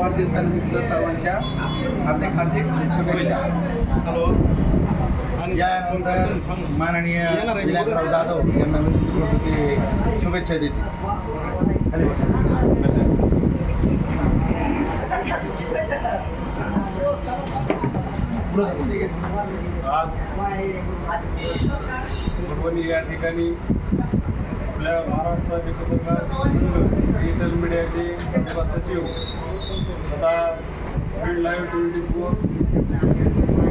वाढदिवसानिमित्त सर्वांच्या हार्दिक हार्दिक शुभेच्छा. यानंतर माननीय विनायकराव जाधव यांना विनंती करतो ते शुभेच्छा देतील बसा. आज या ठिकाणी आपल्या महाराष्ट्र डिजिटल मीडियाचे सचिव तथा field live twenty four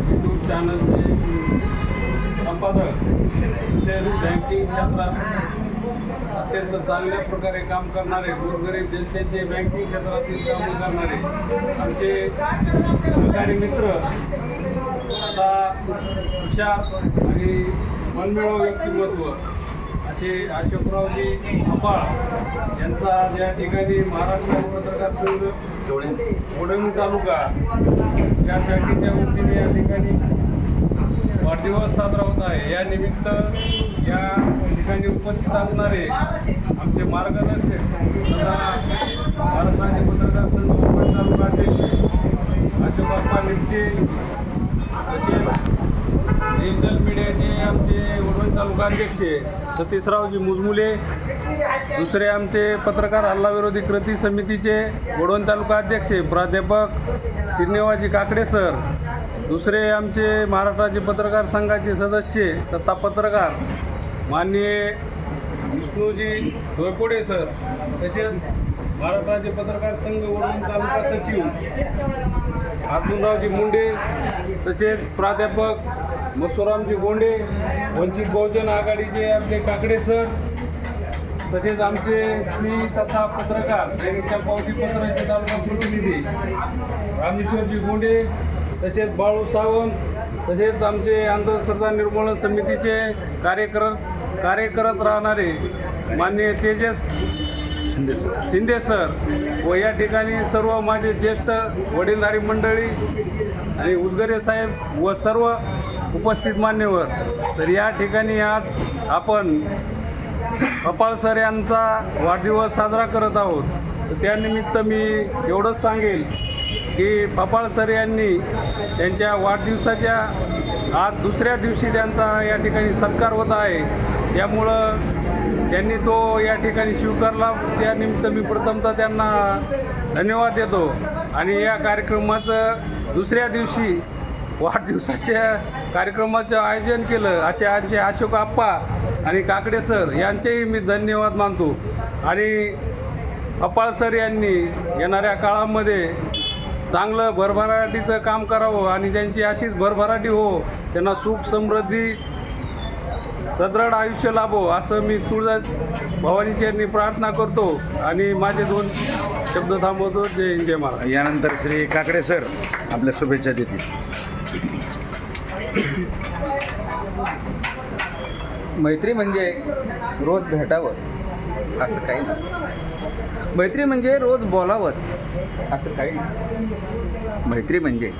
YouTube चॅनलचे संपादक तसेच बँकिंग क्षेत्रात अत्यंत चांगल्या प्रकारे काम करणारे गोरगरीब देशाचे बँकिंग क्षेत्रातील काम करणारे आमचे सहकारी मित्र आता हुशार आणि मनमिळाव व्यक्तिमत्व. असे अशोकरावजी अपाळ यांचा आज या ठिकाणी महाराष्ट्र पत्रकार संघ ओढवणी तालुका या शाखेच्या वतीने या ठिकाणी वाढदिवस साजरा होत आहे. या निमित्त या ठिकाणी उपस्थित असणारे आमचे मार्गदर्शक तथा भारताचे पत्रकार संघ तालुका अध्यक्ष अशोकप्पा निपटे तसेच आमचे वडवण तालुका अध्यक्ष सतीशरावजी मुजमुले दुसरे आमचे पत्रकार हल्लाविरोधी कृती समितीचे वडवण तालुका अध्यक्ष प्राध्यापक श्रीनिवाजी काकडे सर दुसरे आमचे महाराष्ट्राचे पत्रकार संघाचे सदस्य तथा पत्रकार माननीय विष्णूजी डोयपोडे सर तसेच महाराष्ट्राचे पत्रकार संघ वडवण तालुका सचिव अर्जुनरावजी मुंडे तसेच प्राध्यापक मसुरामजी गोंडे वंचित बहुजन आघाडीचे आपले काकडे सर तसेच आमचे श्री तथा पत्रकार दैनिकच्या पावती पत्राचे तालुका प्रतिनिधी रामेश्वरजी गोंडे तसेच बाळू सावंत तसेच आमचे अंधश्रद्धा निर्मूलन समितीचे कार्य करत कार्य करत राहणारे माननीय तेजस शिंदे सर व या ठिकाणी सर्व माझे ज्येष्ठ वडीलधारी मंडळी आणि उजगरे साहेब व सर्व उपस्थित मान्यवर. तर या ठिकाणी आज आपण कपाळ सर यांचा वाढदिवस साजरा करत आहोत. तर त्यानिमित्त मी एवढंच सांगेल की पपाळ सर यांनी त्यांच्या वाढदिवसाच्या आज दुसऱ्या दिवशी त्यांचा या ठिकाणी सत्कार होत आहे. त्यामुळं त्यांनी तो या ठिकाणी स्वीकारला. त्यानिमित्त मी प्रथमतः त्यांना धन्यवाद देतो. आणि या कार्यक्रमाचं दुसऱ्या दिवशी वाढदिवसाच्या कार्यक्रमाचं आयोजन केलं. असे आमचे अशोक आप्पा आणि काकडे सर यांचेही मी धन्यवाद मानतो. आणि अपाळ सर यांनी येणाऱ्या काळामध्ये चांगलं भरभराटीचं काम करावं आणि ज्यांची अशीच भरभराटी हो त्यांना सुख समृद्धी सदृढ आयुष्य लाभो असं मी तुळजा भवानी यांनी प्रार्थना करतो. आणि माझे दोन शब्द थांबवतो. जय हिंद जय महाराज यानंतर श्री काकडे सर आपल्या शुभेच्छा देतील. मैत्री म्हणजे रोज भेटावं असं काही नसतं. मैत्री म्हणजे रोज बोलावंच असं काही नसतं. मैत्री म्हणजे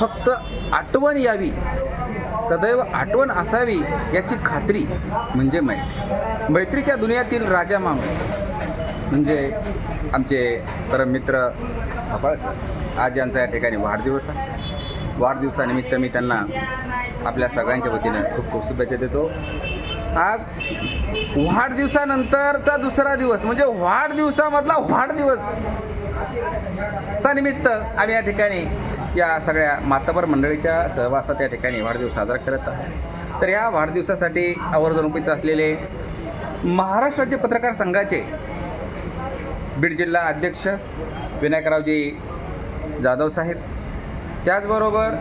फक्त आठवण यावी सदैव आठवण असावी याची खात्री म्हणजे मैत्री. मैत्रीच्या दुनियातील राजा माणूस म्हणजे आमचे परममित्र अपाळ सर आज यांचा या ठिकाणी वाढदिवस आहे. वाढदिवसानिमित्त मी त्यांना आपल्या सगळ्यांच्या वतीनं खूप खूप शुभेच्छा देतो. आज वाढदिवसानंतरचा दुसरा दिवस म्हणजे वाढदिवसामधला वाढदिवस चा निमित्त आम्ही या ठिकाणी या सगळ्या मातबर मंडळीच्या सहवासात या ठिकाणी वाढदिवस साजरा करत आहोत. तर या वाढदिवसासाठी आवर्जून उपस्थित असलेले महाराष्ट्राचे पत्रकार संघाचे बीड जिल्हा अध्यक्ष विनायकरावजी जाधव साहेब त्याचबरोबर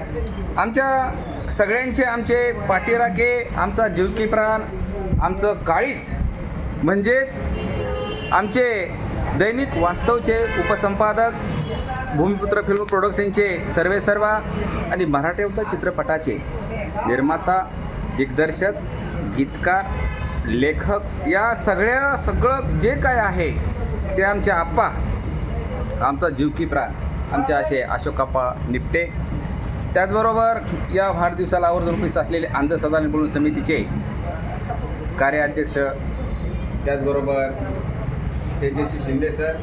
आमच्या सगळ्यांचे आमचे पाठीराखे आमचा जीवकी प्राण आमचं काळीच म्हणजेच आमचे दैनिक वास्तवचे उपसंपादक भूमिपुत्र फिल्म प्रोडक्शनचे सर्वे सर्वा आणि मराठी चित्रपटाचे निर्माता दिग्दर्शक गीतकार लेखक या सगळ्या सगळं जे काय आहे ते आमचे आप्पा आमचा जीवकी प्राण. आमचे असे अशोकाप्पा निपटे. त्याचबरोबर या वाढदिवसाला आवर्जून उपस्थित असलेले आंध्र सदान बोलून समितीचे कार्याध्यक्ष त्याचबरोबर तेजस्वी शिंदे सर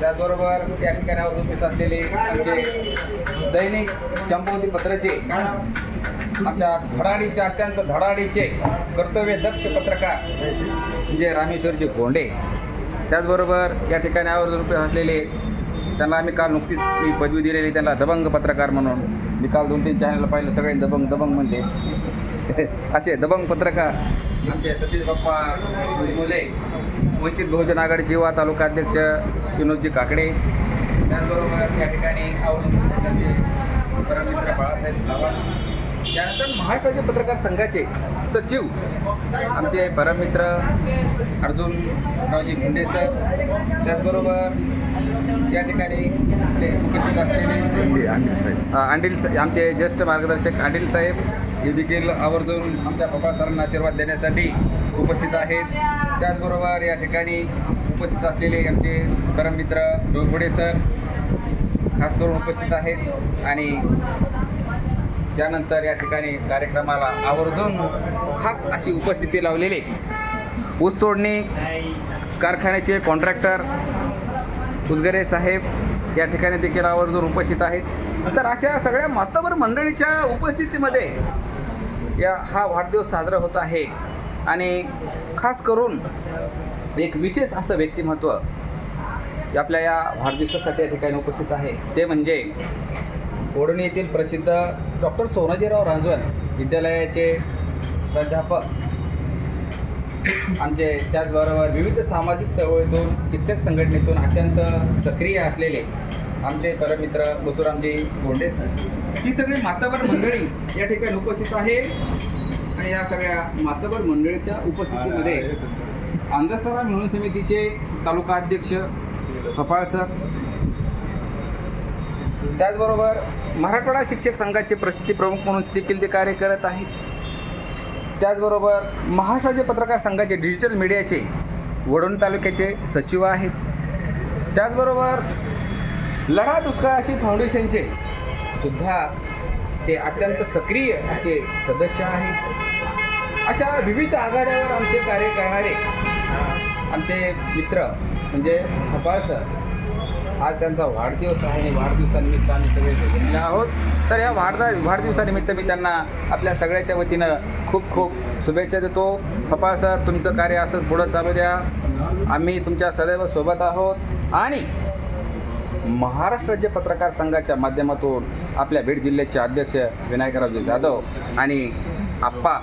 त्याचबरोबर त्या ठिकाणी उपस्थित असलेले आमचे दैनिक चंपावती पत्राचे आमच्या धडाडीचे अत्यंत धडाडीचे कर्तव्य दक्ष पत्रकार म्हणजे रामेश्वरजी गोंडे. त्याचबरोबर या ठिकाणी आवर्जून उपस्थित असलेले त्यांना आम्ही काल नुकतीच मी पदवी दिलेली त्यांना दबंग पत्रकार म्हणून. मी काल दोन तीन चॅनलला पाहिलं सगळे दबंग दबंग म्हणले. असे दबंग पत्रकार. आमचे सतीश बाप्पा मुले वंचित बहुजन आघाडीचे युवा तालुका अध्यक्ष विनोदजी काकडे. त्याचबरोबर या ठिकाणी आवर्जून परममित्र बाळासाहेब सावंत. त्यानंतर महाराष्ट्राचे पत्रकार संघाचे सचिव आमचे परममित्र अर्जुन रावजी मुंडे सर त्याचबरोबर या ठिकाणी आपले उपस्थित असलेले अंडील आमचे ज्येष्ठ मार्गदर्शक अंडील साहेब हे देखील आवर्जून आमच्या पप्पा सरांना आशीर्वाद देण्यासाठी उपस्थित आहेत. त्याचबरोबर या ठिकाणी उपस्थित असलेले आमचे परममित्र डोंगुडे सर खास करून उपस्थित आहेत. आणि त्यानंतर या ठिकाणी कार्यक्रमाला आवर्जून खास अशी उपस्थिती लावलेले. ऊस तोडणी कारखान्याचे कॉन्ट्रॅक्टर उदगरे साहेब या ठिकाणी देखील आवर्जून उपस्थित आहेत. तर अशा सगळ्या मातबर मंडळीच्या उपस्थितीमध्ये या हा वाढदिवस साजरा होत आहे. आणि खास करून एक विशेष असं व्यक्तिमत्व आपल्या या वाढदिवसासाठी या ठिकाणी उपस्थित आहे. ते म्हणजे ओढणी येथील प्रसिद्ध डॉक्टर सोनाजीराव रांजवन विद्यालयाचे प्राध्यापक आमचे त्याचबरोबर विविध सामाजिक चळवळीतून शिक्षक संघटनेतून अत्यंत सक्रिय असलेले आमचे परमित्र बसुरामजी गोंडे सर. ही सगळी मातबर मंडळी या ठिकाणी उपस्थित आहे. आणि या सगळ्या मातबर मंडळीच्या उपस्थितीमध्ये अंधस्तरा मिळून समितीचे तालुका अध्यक्ष कपाळ सर. त्याचबरोबर मराठवाडा शिक्षक संघाचे प्रसिद्धी प्रमुख म्हणून देखील ते कार्य करत आहेत. त्याचबरोबर महाराष्ट्राचे पत्रकार संघाचे डिजिटल मीडियाचे वडोण तालुक्याचे सचिव आहेत. त्याचबरोबर लढा दुष्काळाशी फाउंडेशनचे सुद्धा ते अत्यंत सक्रिय असे सदस्य आहेत. अशा विविध आघाड्यावर आमचे कार्य करणारे आमचे मित्र म्हणजे कपाळ सर आज त्यांचा वाढदिवस आहे आणि वाढदिवसानिमित्त आम्ही सगळे जमले आहोत. तर या वाढदा वाढदिवसानिमित्त मी त्यांना आपल्या सगळ्याच्या वतीनं खूप खूप शुभेच्छा देतो. पप्पा सर तुमचं कार्य असंच पुढं चालू द्या. आम्ही तुमच्या सदैव सोबत आहोत. आणि महाराष्ट्र पत्रकार संघाच्या माध्यमातून आपल्या बीड जिल्ह्याचे अध्यक्ष विनायकरावजी जाधव आणि आप्पा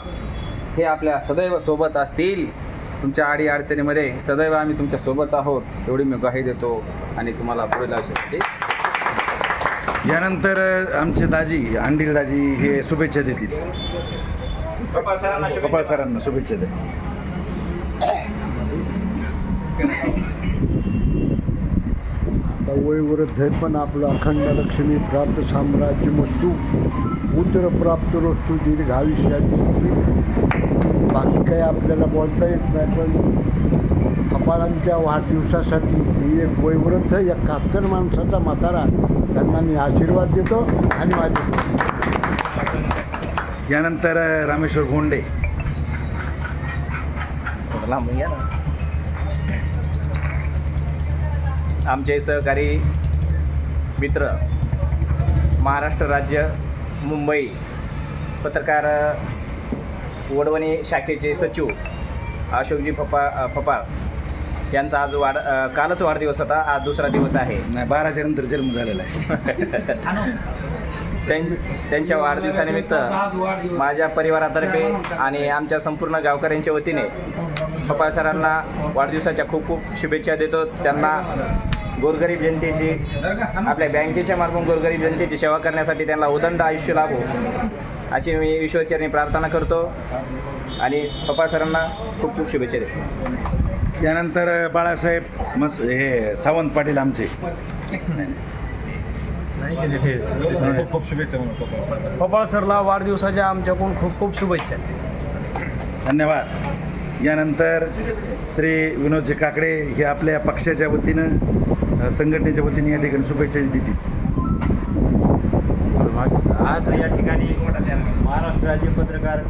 हे आपल्या सदैव सोबत असतील. तुमच्या आडी अडचणीमध्ये सदैव आम्ही तुमच्यासोबत आहोत. एवढी मी ग्वाही देतो आणि तुम्हाला पुढील आयुष्यासाठी यानंतर आमचे दाजी अंडील दाजी हे शुभेच्छा देतील. कपाळ सरांना शुभेच्छा. द्या आता वयवृद्ध पण आपलं अखंड लक्ष्मी प्राप्त साम्राज्य मस्तू उदर प्राप्त वस्तू दीर्घायुष्याची सुखी बाकी काही आपल्याला बोलता येत नाही पण कपाळांच्या वाढदिवसासाठी मी एक वयवृद्ध एकाहत्तर माणसाचा म्हातारा त्यांना मी आशीर्वाद देतो आणि माझे यानंतर रामेश्वर गोंडे. आमचे सहकारी मित्र महाराष्ट्र राज्य मुंबई पत्रकार वडवणी शाखेचे सचिव अशोकजी फपा फपाळ यांचा आज वाढ कालच वाढदिवस होता. आज दुसरा दिवस आहे. नाही बाराच्या नंतर जन्म झालेला आहे. त्यां- त्यांच्या वाढदिवसानिमित्त माझ्या परिवारातर्फे आणि आमच्या संपूर्ण गावकऱ्यांच्या वतीने पप्पा सरांना वाढदिवसाच्या खूप खूप शुभेच्छा देतो. त्यांना गोरगरीब जनतेची आपल्या बँकेच्या मार्फत गोरगरीब जनतेची सेवा करण्यासाठी त्यांना उदंड आयुष्य लाभो. अशी मी ईश्वरचरणी प्रार्थना करतो. आणि पप्पा सरांना खूप खूप शुभेच्छा देतो. यानंतर बाळासाहेब मस हे सावंत पाटील आमचे. खूप खूप शुभेच्छा म्हणून पप्पा सरला वाढदिवसाच्या आमच्याकडून खूप खूप शुभेच्छा. धन्यवाद. यानंतर श्री विनोदजी काकडे हे आपल्या पक्षाच्या वतीनं संघटनेच्या वतीने या ठिकाणी शुभेच्छा देतील. आज या ठिकाणी महाराष्ट्र राज्य पत्रकार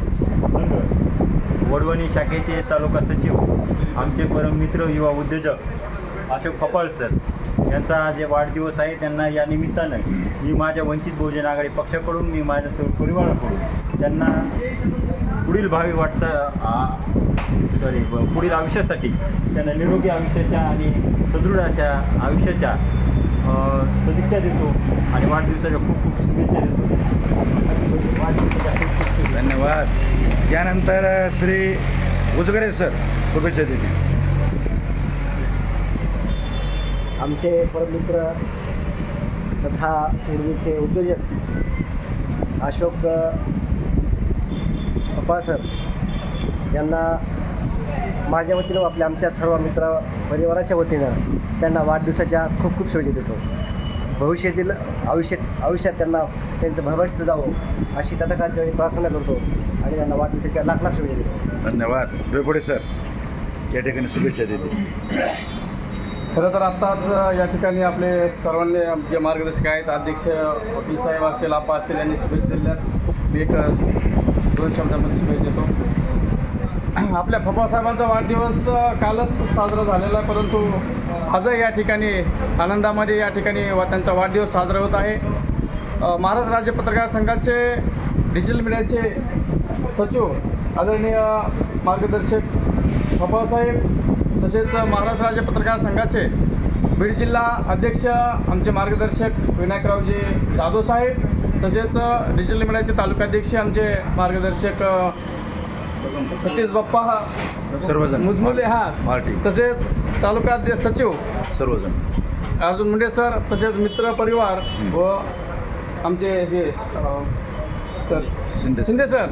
संघ वडवणी शाखेचे तालुका सचिव आमचे परम मित्र युवा उद्योजक अशोक कपाळ सर. यांचा जे वाढदिवस आहे. त्यांना या निमित्तानं मी माझ्या वंचित बहुजन आघाडी पक्षाकडून मी माझ्या सर्व परिवाराकडून त्यांना पुढील भावी वाटचा सॉरी पुढील आयुष्यासाठी त्यांना निरोगी आयुष्याच्या आणि सदृढ अशा आयुष्याच्या सदिच्छा देतो आणि वाढदिवसाच्या खूप खूप शुभेच्छा देतो. वाढदिवसाच्या खूप खूप शुभेच्छा धन्यवाद. यानंतर अ, श्री उजगरे सर शुभेच्छा देतील. आमचे परममित्र तथा पूर्वीचे उद्योजक अशोक पप्पा सर यांना माझ्या वतीनं व आपल्या आमच्या सर्व मित्र परिवाराच्या वतीनं त्यांना वाढदिवसाच्या खूप खूप शुभेच्छा देतो. भविष्यातील आयुष्यात आयुष्यात त्यांना त्यांचं भरभराट जावं अशी तथाकाळच्या वेळी प्रार्थना करतो आणि त्यांना वाढदिवसाच्या लाख लाख शुभेच्छा देतो. धन्यवाद. डोयपुडे सर या ठिकाणी शुभेच्छा देतील खरं तर आत्ताच या ठिकाणी आपले सर्वांनी जे मार्गदर्शक आहेत अध्यक्ष वकील साहेब असतील आपा असतील यांनी शुभेच्छा दिल्या एक दोन शब्दामध्ये शुभेच्छा देतो. आपल्या पप्पा वाढदिवस कालच साजरा झालेला आहे परंतु आजही या ठिकाणी आनंदामध्ये या ठिकाणी वा त्यांचा वाढदिवस साजरा होत आहे. महाराष्ट्र राज्य पत्रकार संघाचे डिजिटल मीडियाचे सचिव आदरणीय मार्गदर्शक पप्पासाहेब तसेच महाराष्ट्र राज्य पत्रकार संघाचे बीड जिल्हा अध्यक्ष आमचे मार्गदर्शक विनायकरावजी जाधव साहेब तसेच डिजिटल मीडियाचे तालुकाध्यक्ष आमचे मार्गदर्शक सतीश बाप्पा सर्वजण. मुजमुले हा. पार्टी तसेच तालुका सचिव. सर्वजण. अर्जुन मुंडे सर तसेच मित्र परिवार व आमचे हे सर. शिंदे. शिंदे सर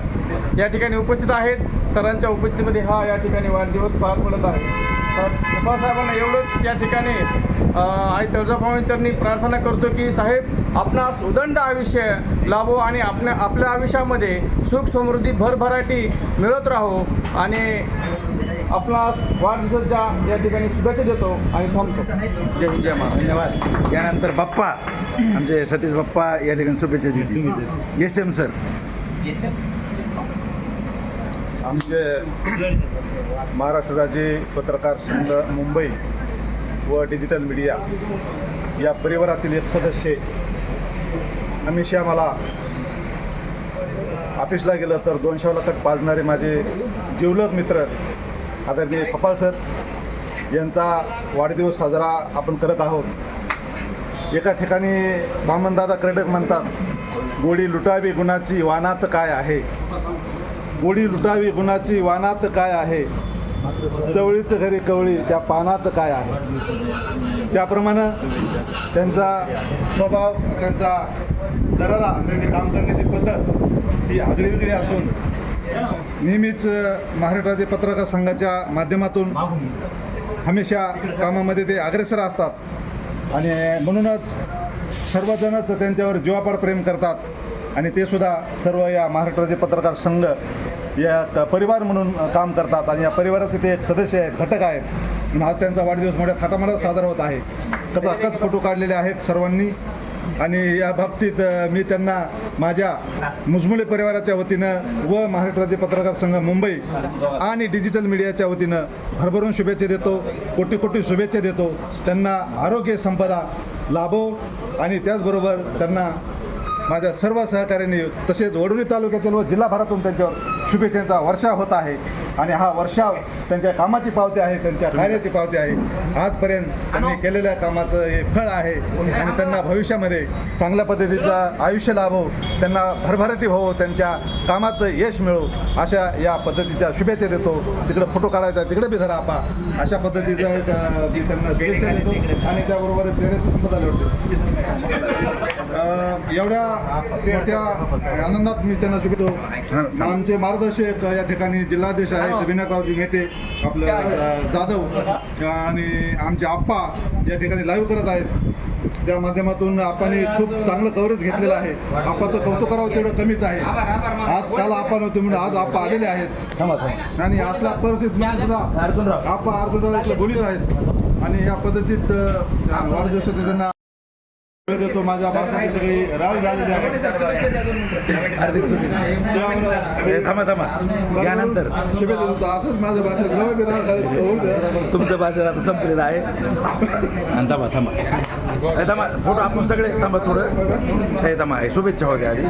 या ठिकाणी उपस्थित आहेत. सरांच्या उपस्थितीमध्ये हा या ठिकाणी वाढदिवस पार पडत आहे. तर पप्पासाहेबांना एवढंच या ठिकाणी आई तुळजाभवानीचरणी प्रार्थना करतो की साहेब आपणास उदंड आयुष्य लाभो आणि आपल्या आपल्या आयुष्यामध्ये सुख समृद्धी भरभराटी मिळत राहो आणि आपणास वाढदिवसाच्या या ठिकाणी शुभेच्छा देतो आणि थांबतो. जय हिंद जय महाराज. धन्यवाद. यानंतर बाप्पा आमचे सतीश बाप्पा या ठिकाणी शुभेच्छा देतील. S M sir. आमचे महाराष्ट्र राज्य पत्रकार संघ मुंबई व डिजिटल मीडिया या परिवारातील एक सदस्य हमेशा मला ऑफिसला गेलं तर दोनशे कट पाजणारे माझे जिवलग मित्र आदरणीय कपाळ सर यांचा वाढदिवस साजरा आपण करत आहोत. एका ठिकाणी वामनदादा कर्डक म्हणतात गोडी लुटावी गुणाची वानात काय आहे? गोडी लुटावी गुणाची वानात काय आहे? चवळीचं घरी कवळी त्या पानात काय आहे? त्याप्रमाणे त्यांचा स्वभाव त्यांचा दरारा त्यांची काम करण्याची पद्धत ही आगळीवेगळी असून नेहमीच महाराष्ट्राचे पत्रकार संघाच्या माध्यमातून हमेशा कामामध्ये ते अग्रेसर असतात. आणि म्हणूनच सर्वजणच त्यांच्यावर जीवापाड प्रेम करतात. आणि ते सुद्धा सर्व या महाराष्ट्राचे पत्रकार संघ या क- परिवार म्हणून काम करतात आणि या परिवाराचे ते एक सदस्य आहेत घटक आहेत. आणि आज त्यांचा वाढदिवस मोठ्या थाटामाटात साजरा होत आहे. तर अक्काच फोटो काढलेले आहेत सर्वांनी. आणि या बाबतीत मी त्यांना माझ्या मुजमुले परिवाराच्या वतीनं व महाराष्ट्र राज्य पत्रकार संघ मुंबई आणि डिजिटल मीडियाच्या वतीनं भरभरून शुभेच्छा देतो. कोटी कोटी शुभेच्छा देतो. त्यांना आरोग्य संपदा लाभो. आणि त्याचबरोबर त्यांना माझ्या सर्व सहकाऱ्यांनी तसेच वडोली तालुक्यातील व जिल्हाभरातून त्यांच्यावर शुभेच्छांचा वर्षाव होत आहे. आणि हा वर्षाव त्यांच्या कामाची पावती आहे त्यांच्या कार्याची पावती आहे. आजपर्यंत त्यांनी केलेल्या कामाचं हे फळ आहे. आणि त्यांना भविष्यामध्ये चांगल्या पद्धतीचं आयुष्य लाभो त्यांना भरभराटी हो त्यांच्या कामात यश मिळो अशा या पद्धतीच्या शुभेच्छा देतो. तिकडे फोटो काढायचा तिकडे बी धरा आपा. अशा पद्धतीचं एक, मी त्यांना शुभेच्छा देतो. आणि त्याबरोबर पेढ्याचं संपदा लढतो एवढ्या मोठ्या आनंदात मी त्यांना शुभेच्छो आमचे मार्गदर्शक या ठिकाणी जिल्हाध्यक्ष आहेत. विनायकरावजी मेटे आपलं जाधव आणि आमचे आप्पा या ठिकाणी लाईव्ह करत आहेत. त्या माध्यमातून आपण खूप चांगलं कव्हरेज घेतलेलं आहे. आप्पाचं कौतुक करावं तेवढं कमीच आहे. आज काल आपण होते म्हणून आज आप्पा आलेले आहेत. आणि आपल्या परिस्थितीत सुद्धा आप्पा अर्जुनराव इथल्या बोलीत आहेत. आणि या पद्धतीत अं, वाढदिवसाचे त्यांना देतो माझ्या भारताची सगळी राज झालेली आहे. हार्दिक शुभेच्छा. थांबा थांबा. यानंतर. शुभेच्छा देतो. असंच द्या तुमचं भाषण आता संपलेलं आहे. आणि थांबा थांबा. हे थांबा फोटो आपण सगळे थांबा थोडं. हे थांबा शुभेच्छा होत्या आधी.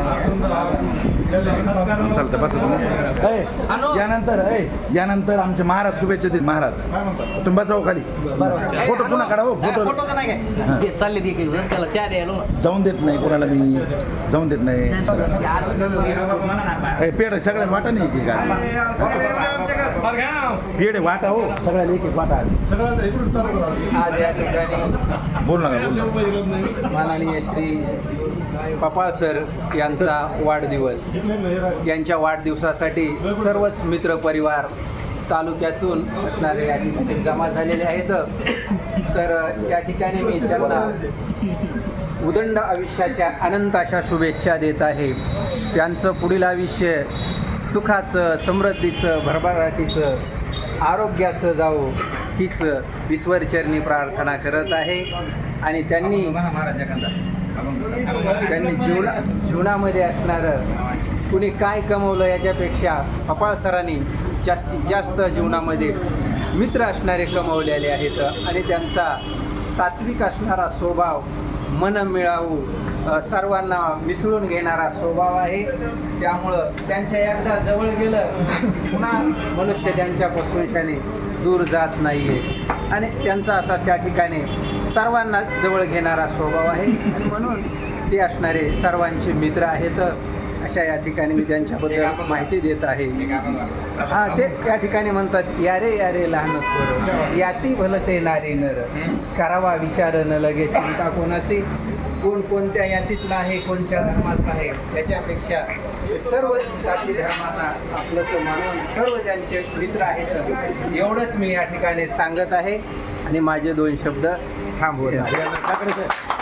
चालतं बस तुम्ही. यानंतर हे, यानंतर आमचे महाराज शुभेच्छा देतील महाराज. तुम्ही बसा हो खाली. फोटो पुन्हा काढा हो फोटो. हां. चालले एक एक जण त्याला जाऊन देत नाही कोणाला मी. जाऊन देत नाही. पेड सगळ्या वाटा नाही की? काय पेड वाटा हो सगळ्याला एक एक वाटा. बोल नका. माननीय श्री पपाळ सर यांचा वाढदिवस. यांच्या वाढदिवसासाठी सर्वच मित्र परिवार तालुक्यातून असणारे या ठिकाणी जमा झालेले आहेत. तर या ठिकाणी मी त्यांना उदंड आयुष्याच्या अनंत अशा शुभेच्छा देत आहे. त्यांचं पुढील आयुष्य सुखाचं समृद्धीचं भरभराटीचं आरोग्याचं जावो हीच ईश्वरचरणी प्रार्थना करत आहे. आणि त्यांनी त्यांनी जीवना जीवनामध्ये असणारं कुणी काय कमवलं याच्यापेक्षा कपाळ सरांनी जास्तीत जास्त जीवनामध्ये मित्र असणारे कमवलेले आहेत. आणि त्यांचा सात्विक असणारा स्वभाव मन मिळावू सर्वांना मिसळून घेणारा स्वभाव आहे. त्यामुळं त्यांच्या एकदा जवळ गेलं पुन्हा मनुष्य त्यांच्यापासून शाने दूर जात नाही आहे आणि त्यांचा असा त्या ठिकाणी सर्वांना जवळ घेणारा स्वभाव आहे. म्हणून ते असणारे सर्वांचे मित्र आहेत. अशा या ठिकाणी मी त्यांच्याबद्दल माहिती देत आहे. हां ते या ठिकाणी म्हणतात यारे यारे लहान थोर याती भलते नारे नर. करावा विचार न लगे चिंता कोणाशी? कोण कोणत्या यातीतला आहे कोणत्या धर्मातला आहे? त्याच्यापेक्षा सर्व जाती धर्मांना आपलं मानून सर्व ज्यांचे मित्र आहेत एवढंच मी या ठिकाणी सांगत आहे. आणि माझे दोन शब्द थांबवत आहे.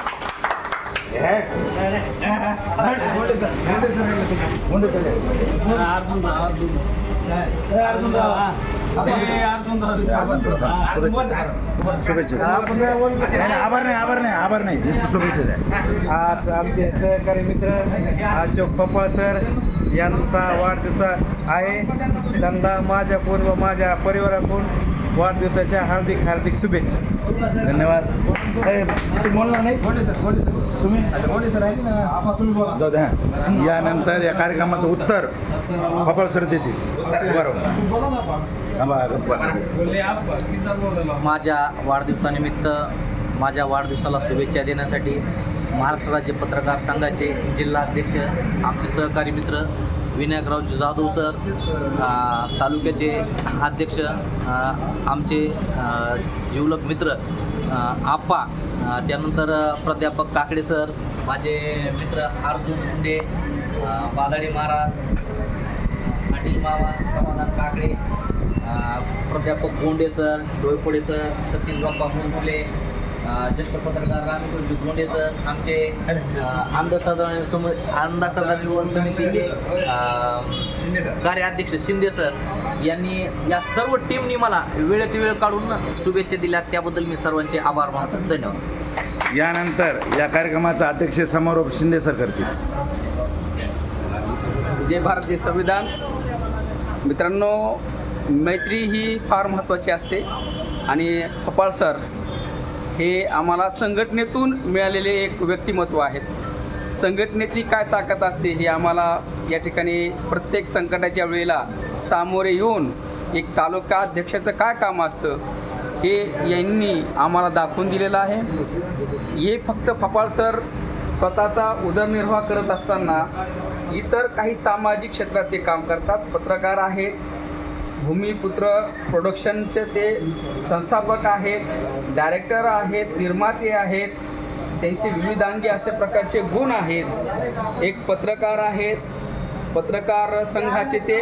शुभेच्छा. आभार नाही आभार नाही आभार नाही नुसतं शुभेच्छा द्या आज आमचे सहकारी मित्र अशोक पप्पा सर यांचा वाढदिवस आहे त्यांना माझ्याकडून व माझ्या परिवाराकडून वाढदिवसाच्या हार्दिक हार्दिक शुभेच्छा. धन्यवाद. बोलणार नाही? तुम्ही? जाऊ द्या यानंतर या कार्यक्रमाचं उत्तर पपाळ सर देतील. बरोबर. माझ्या वाढदिवसानिमित्त माझ्या वाढदिवसाला शुभेच्छा देण्यासाठी महाराष्ट्र राज्य पत्रकार संघाचे जिल्हाध्यक्ष आमचे सहकारी मित्र विनायकरावजी जाधव सर तालुक्याचे अध्यक्ष आमचे जीवलक जिवलक मित्र आप्पा त्यानंतर प्राध्यापक काकडे सर माझे मित्र अर्जुन मुंडे अ, बादाडे महाराज पाटील मामा समाधान काकडे प्राध्यापक गोंडे सर डोयपोडे सर सतीश बाप्पा मुंगुले ज्येष्ठ पत्रकार रामकृष्ण गोंडे सर आमचे अ, अंधश्रद्धा सम अंधश्रद्धा निर्मूलन समितीचे कार्याध्यक्ष शिंदे सर यांनी या सर्व टीमनी मला वेळेत वेळ काढून शुभेच्छा दिल्या त्याबद्दल मी सर्वांचे आभार मानतो. धन्यवाद. यानंतर या कार्यक्रमाचा अध्यक्ष समारोप शिंदे सर करतील. जय भारतीय संविधान. मित्रांनो मैत्री ही फार महत्त्वाची असते. आणि कपाळ सर हे आम्हाला संघटनेतून मिळालेले एक व्यक्तिमत्व आहेत संघटनेतली काय ताकद असते हे आम्हाला या ठिकाणी प्रत्येक संकटाच्या वेळेला सामोरे येऊन एक तालुका अध्यक्षाचं काय काम असतं हे यांनी आम्हाला दाखवून दिलेलं आहे. हे फक्त फपाळ सर स्वतःचा उदरनिर्वाह करत असताना इतर काही सामाजिक क्षेत्रात ते काम करतात. पत्रकार आहेत भूमिपुत्र प्रोडक्शनचे ते संस्थापक आहेत डायरेक्टर आहेत निर्माते आहेत. त्यांचे विविधांगी अशा प्रकारचे गुण आहेत. एक पत्रकार आहेत. पत्रकार संघाचे ते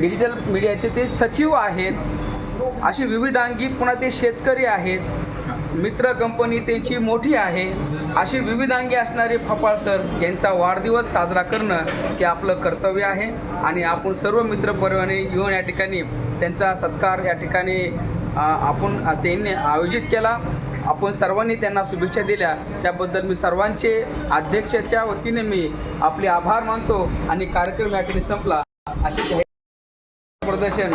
डिजिटल मीडियाचे ते सचिव आहेत. असे विविधांगी पुन्हा ते शेतकरी आहेत. मित्र कंपनी त्यांची मोठी आहे. असे विविधांगी असणारे फपाळ सर यांचा वाढदिवस साजरा करणं हे आपलं कर्तव्य आहे. आणि आपण सर्व मित्रपरिवाराने येऊन या ठिकाणी त्यांचा सत्कार या ठिकाणी आपण त्यांनी आयोजित केला. आपण सर्वांनी त्यांना शुभेच्छा दिल्या. त्याबद्दल मी सर्वांचे अध्यक्षाच्या वतीने मी आपले आभार मानतो आणि कार्यक्रम या ठिकाणी संपला. असे प्रदर्शन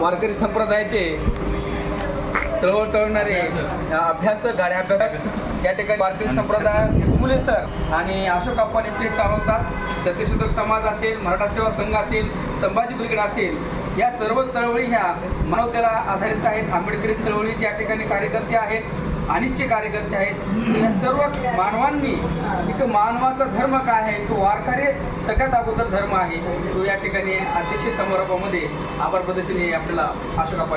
वारकरी संप्रदायाचे चळवळ चळवणारे अ, अभ्यासक गाडी अभ्यासक या ठिकाणी भारतीय संप्रदाय मुले सर आणि अशोक अप्पा निपटे चालवतात. सत्यशोधक समाज असेल मराठा सेवा संघ असेल संभाजी ब्रिगेड असेल या सर्व चळवळी ह्या मानवतेला आधारित आहेत. आंबेडकरी चळवळीचे या ठिकाणी कार्यकर्ते आहेत अनिश्चित कार्यकर्ते आहेत. या सर्व मानवांनी इथं मानवाचा धर्म काय आहे? तो वारकरी सगळ्यात अगोदर धर्म आहे. तो या ठिकाणी अध्यक्ष समारोपामध्ये आभार प्रदर्शन हे आपल्याला अशोक अप्पा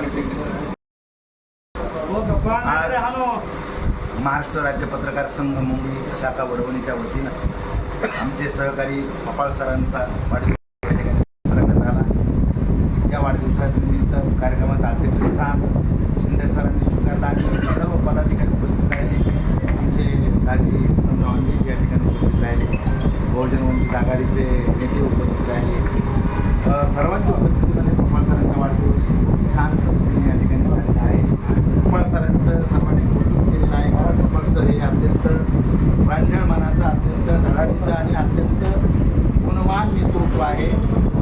आज महाराष्ट्र राज्य पत्रकार संघ मुंबई शाखा वडवणीच्या वतीनं आमचे सहकारी कपाळ सरांचा वाढदिवस या आला या वाढदिवसानिमित्त कार्यक्रमाचं अध्यक्षस्थान शिंदे सरांनी स्वीकारला आणि सर्व पदाधिकारी उपस्थित राहिले. आमचे दाजी गांधी या ठिकाणी उपस्थित राहिले. बहुजन वंचित आघाडीचे नेते उपस्थित राहिले. सर्वांचे उपस्थित उपस्थितीमध्ये गोपाळ सरांचा वाढदिवस खूप छान पद्धतीने या ठिकाणी झालेला आहे गोपाळ सरांचं सर्वांनी कौतुक केलेलं आहे. कारण गोपाळ सर हे अत्यंत प्रांजळ मनाचं अत्यंत धडाडीचं आणि अत्यंत गुणवान नेतृत्व आहे.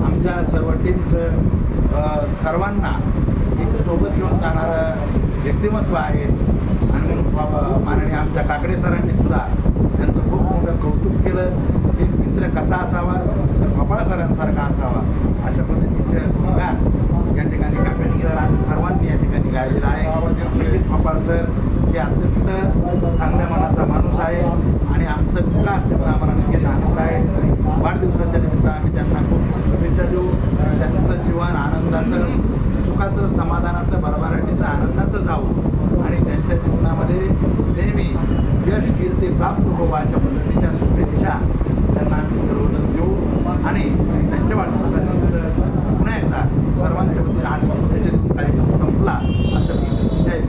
आमच्या सर्व टीमचं सर्वांना एक सोबत घेऊन जाणारं व्यक्तिमत्व आहे. आणि म्हणून माननीय आमच्या काकडे सरांनी सुद्धा त्यांचं खूप मोठं कौतुक केलं. एक मित्र कसा असावा? तर गोपाळ सरांसारखा असावा. अशा पद्धतीचं गुणगान ठिकाणी काकडे सर आणि सर्वांनी या ठिकाणी गायलेलं आहे. नितीन गोपाळ सर हे अत्यंत चांगल्या मनाचा माणूस आहे आणि आमचं मुलं असल्यामुळे आम्हाला नक्कीच आनंद आहे. वाढदिवसाच्या निमित्त आम्ही त्यांना खूप खूप शुभेच्छा देऊ. त्यांचं जीवन आनंदाचं सुखाचं समाधानाचं भरभराटीचं आनंदाचं जावं. आणि त्यांच्या जीवनामध्ये नेहमी यश कीर्ती प्राप्त हो अशा पद्धतीच्या शुभेच्छा त्यांना आम्ही सर्वजण देऊ. आणि त्यांच्या वाढदिवसानिमित्त सर्वांच्या बद्दल हार्दिक शुभेच्छा कार्यक्रम संपला असं मी जय